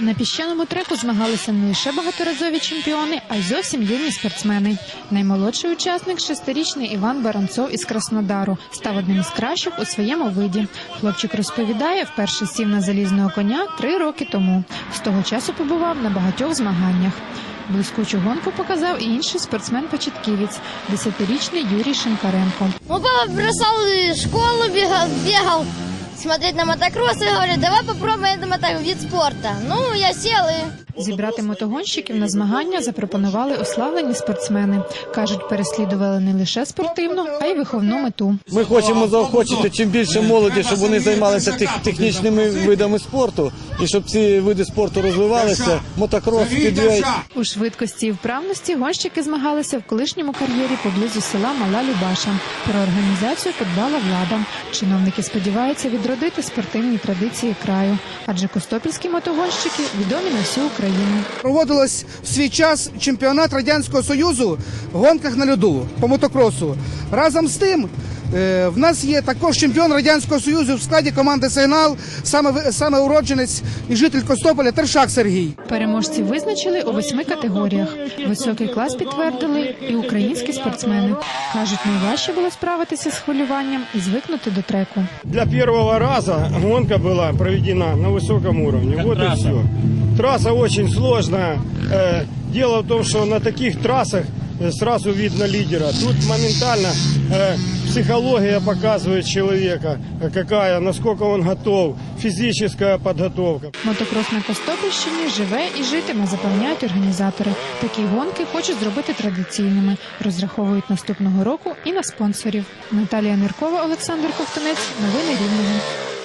На піщаному треку змагалися не лише багаторазові чемпіони, а й зовсім юні спортсмени. Наймолодший учасник, шестирічний Іван Баранцов із Краснодару, став одним із кращих у своєму виді. Хлопчик розповідає, вперше сів на залізного коня три роки тому. З того часу побував на багатьох змаганнях. Блискучу гонку показав і інший спортсмен-початківець, десятирічний Юрій Шинкаренко. Ну, папа школу, бегал, бегал смотреть на мотокросс и говорит, давай попробуем это мото- вид спорта. Ну, я сел и Зібрати мотогонщиків на змагання запропонували ославлені спортсмени. кажуть, переслідували не лише спортивну, а й виховну мету. Ми хочемо заохочити чим більше молоді, щоб вони займалися тех, технічними видами спорту, і щоб ці види спорту розвивалися. Мотокрос, підвей. У швидкості і вправності гонщики змагалися в колишньому кар'єрі поблизу села Мала Любаша. Про організацію подбала влада. Чиновники сподіваються відродити спортивні традиції краю, адже костопільські мотогонщики відомі на всю Україну. Проводилось в свій час чемпіонат Радянського Союзу в гонках на льоду по мотокросу. Разом з тим, в нас є також чемпіон Радянського Союзу в складі команди Сигнал, саме, ви- саме уродженець і житель Костополя Тершак Сергій. Переможці визначили у восьми категоріях. Високий клас підтвердили і українські спортсмени. кажуть, найважче було справитися з хвилюванням і звикнути до треку. Для первого раза гонка была проведена на высоком уровне. вот и все. Трасса очень сложная. Э, Дело в том, что на таких трассах э, сразу видно лидера. Тут моментально э, психология показывает человека, какая, насколько он готов, физическая подготовка. Мотокрос на Костопільщині живе і житиме, запевняють організатори. Такі гонки хочуть зробити традиційними. Розраховують наступного року і на спонсорів. Наталія Ниркова, Олександр Ковтунець. Новини Рівного.